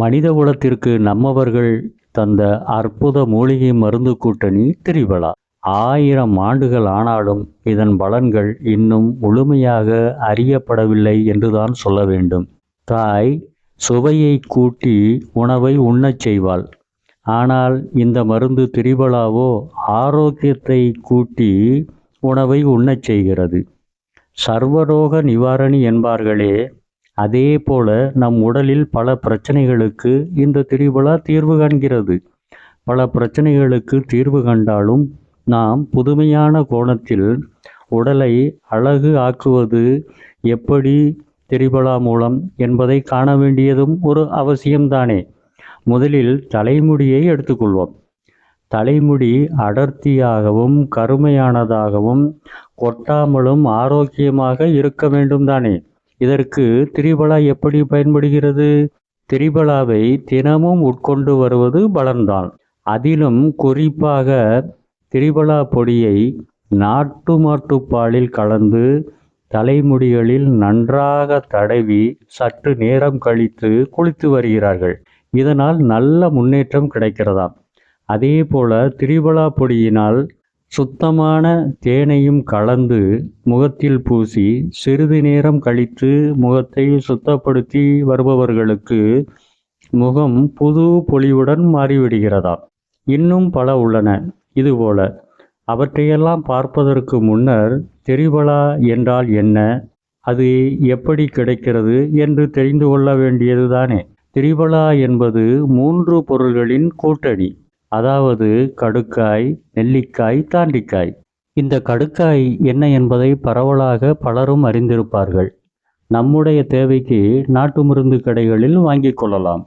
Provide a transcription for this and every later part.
மனித குலத்திற்கு நம்மவர்கள் தந்த அற்புத மூலிகை மருந்து கூட்டணி திரிபலா. ஆயிரம் ஆண்டுகள் ஆனாலும் இதன் பலன்கள் இன்னும் முழுமையாக அறியப்படவில்லை என்றுதான் சொல்ல வேண்டும். தாய் சுவையை கூட்டி உணவை உண்ணச் செய்வாள். ஆனால் இந்த மருந்து திரிபலாவோ ஆரோக்கியத்தை கூட்டி உணவை உண்ணச் செய்கிறது. சர்வரோக நிவாரணி என்பார்களே அதே போல நம் உடலில் பல பிரச்சனைகளுக்கு இந்த திரிபலா தீர்வு காண்கிறது. பல பிரச்சனைகளுக்கு தீர்வு கண்டாலும் நாம் புதுமையான கோணத்தில் உடலை அழகு ஆக்குவது எப்படி திரிபலா மூலம் என்பதை காண வேண்டியதும் ஒரு அவசியம்தானே. முதலில் தலைமுடியை எடுத்துக்கொள்வோம். தலைமுடி அடர்த்தியாகவும் கருமையானதாகவும் கொட்டாமலும் ஆரோக்கியமாக இருக்க வேண்டும் தானே இதற்கு திரிபலா எப்படி பயன்படுகிறது? திரிபலாவை தினமும் உட்கொண்டு வருவது பலன்தான். அதிலும் குறிப்பாக திரிபலா பொடியை நாட்டு மாட்டுப்பாலில் கலந்து தலைமுடிகளில் நன்றாக தடவி சற்று நேரம் கழித்து குளித்து வருகிறார்கள். இதனால் நல்ல முன்னேற்றம் கிடைக்கிறதாம். அதே போல திரிபலா பொடியினால் சுத்தமான தேனையும் கலந்து முகத்தில் பூசி சிறிது நேரம் கழித்து முகத்தை சுத்தப்படுத்தி வருபவர்களுக்கு முகம் புது பொலிவுடன் மாறிவிடுகிறதாம் இன்னும் பல உள்ளன. இதுபோல அவற்றையெல்லாம் பார்ப்பதற்கு முன்னர் திரிபலா என்றால் என்ன? அது எப்படி கிடைக்கிறது என்று தெரிந்து கொள்ள வேண்டியதுதானே. திரிபலா என்பது மூன்று பொருள்களின் கூட்டணி. அதாவது கடுக்காய் நெல்லிக்காய் தாண்டிக்காய். இந்த கடுக்காய் என்ன என்பதை பரவலாக பலரும் அறிந்திருப்பார்கள். நம்முடைய தேவைக்கு நாட்டு மருந்து கடைகளில் வாங்கிக் கொள்ளலாம்.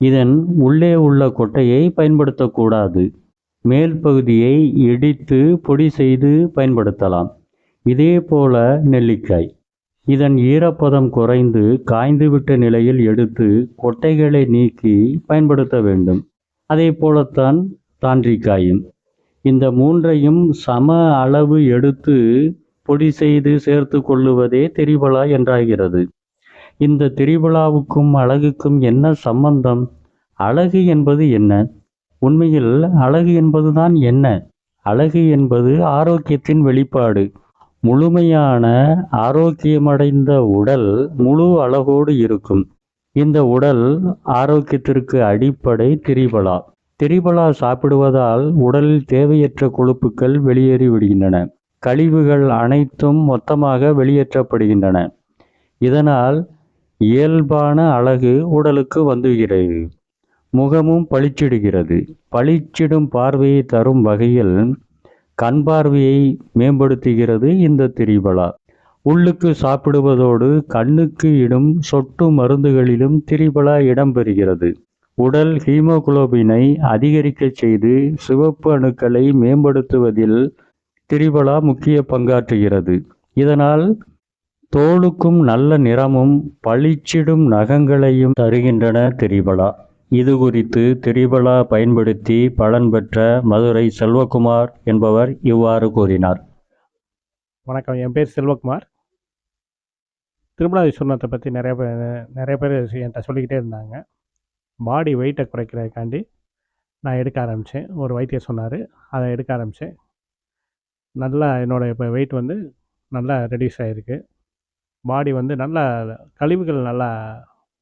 இதன் உள்ளே உள்ள கொட்டையை பயன்படுத்தக்கூடாது. மேல் பகுதியை இடித்து பொடி செய்து பயன்படுத்தலாம். இதே போல நெல்லிக்காய். இதன் ஈரப்பதம் குறைந்து காய்ந்துவிட்ட நிலையில் எடுத்து கொட்டைகளை நீக்கி பயன்படுத்த வேண்டும். அதே போலத்தான் தாண்டிக்காயும் இந்த மூன்றையும் சம அளவு எடுத்து பொடி செய்து சேர்த்து கொள்ளுவதே திரிபலா என்றாகிறது. இந்த திரிபலாவுக்கும் அழகுக்கும் என்ன சம்பந்தம்? அழகு என்பது என்ன? உண்மையில் அழகு என்பதுதான் என்ன? அழகு என்பது ஆரோக்கியத்தின் வெளிப்பாடு. முழுமையான ஆரோக்கியமடைந்த உடல் முழு அழகோடு இருக்கும். இந்த உடல் ஆரோக்கியத்திற்கு அடிப்படை திரிபலா. திரிபலா சாப்பிடுவதால் உடலில் தேவையற்ற கொழுப்புக்கள் வெளியேறிவிடுகின்றன கழிவுகள் அனைத்தும் மொத்தமாக வெளியேற்றப்படுகின்றன. இதனால் இயல்பான அழகு உடலுக்கு வந்துகிறது. முகமும் பளிச்சிடுகிறது. பளிச்சிடும் பார்வையை தரும் வகையில் கண் பார்வையை மேம்படுத்துகிறது இந்த திரிபலா. உள்ளுக்கு சாப்பிடுவதோடு கண்ணுக்கு இடும் சொட்டு மருந்துகளிலும் திரிபலா இடம்பெறுகிறது உடல் ஹீமோகுளோபினை அதிகரிக்கச் செய்து சிவப்பு அணுக்களை மேம்படுத்துவதில் திரிபலா முக்கிய பங்காற்றுகிறது. இதனால் தோலுக்கும் நல்ல நிறமும் பளிச்சிடும் நகங்களையும் தருகின்றன திரிபலா. இது குறித்து திரிபலா பயன்படுத்தி பலன் பெற்ற மதுரை செல்வகுமார் என்பவர் இவ்வாறு கூறினார். வணக்கம். என் பேர் செல்வகுமார். திருமலா விஸ்வநாத்தை பற்றி நிறைய பேர் நிறைய பேர் என்கிட்ட சொல்லிக்கிட்டே இருந்தாங்க. பாடி வெயிட்டை குறைக்கிறதுக்காண்டி நான் எடுக்க ஆரம்பித்தேன் ஒரு வைத்தியர் சொன்னார் அதை எடுக்க ஆரம்பித்தேன் நல்லா என்னோடய இப்போ வெயிட் வந்து நல்லா ரெடியூஸ் ஆகிருக்கு பாடி வந்து நல்லா கழிவுகள் நல்லா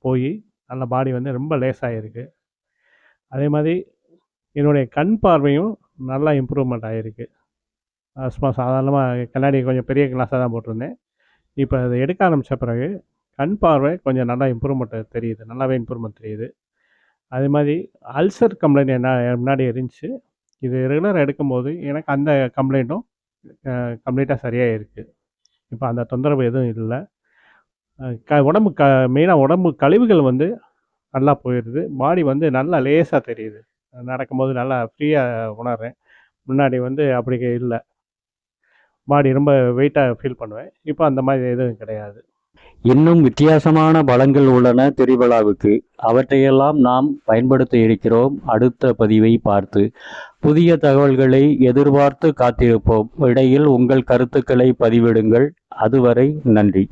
போய் நல்லா பாடி வந்து ரொம்ப லேசாகிருக்கு அதே மாதிரி என்னுடைய கண் பார்வையும் நல்லா இம்ப்ரூவ்மெண்ட் ஆகிருக்கு சும்மா சாதாரணமாக கண்ணாடி கொஞ்சம் பெரிய கிளாஸாக தான் போட்டிருந்தேன். இப்போ அதை எடுக்க ஆரம்பித்த பிறகு கண் பார்வை கொஞ்சம் நல்லா இம்ப்ரூவ்மெண்ட் தெரியுது. நல்லாவே இம்ப்ரூவ்மெண்ட் தெரியுது. அதே மாதிரி அல்சர் கம்ப்ளைண்ட் என்ன முன்னாடி இருந்துச்சு. இது ரெகுலராக எடுக்கும்போது எனக்கு அந்த கம்ப்ளைண்ட்டும் கம்ப்ளீட்டாக சரியாக இருக்குது இப்போ அந்த தொந்தரவு எதுவும் இல்லை. க உடம்பு க மெயினாக உடம்பு கழிவுகள் வந்து நல்லா போயிடுது பாடி வந்து நல்லா லேசாக தெரியுது. நடக்கும்போது நல்லா ஃப்ரீயாக உணர்றேன். முன்னாடி வந்து அப்படி இல்லை. பாடி ரொம்ப வெயிட்டாக ஃபீல் பண்ணுவேன். இப்போ அந்த மாதிரி எதுவும் கிடையாது. இன்னும் வித்தியாசமான பலங்கள் உள்ளன திருவிழாவுக்கு அவற்றையெல்லாம் நாம் பயன்படுத்த இருக்கிறோம். அடுத்த பதிவை பார்த்து புதிய தகவல்களை எதிர்பார்த்து காத்திருப்போம். இடையில் உங்கள் கருத்துக்களை பதிவிடுங்கள். அதுவரை நன்றி.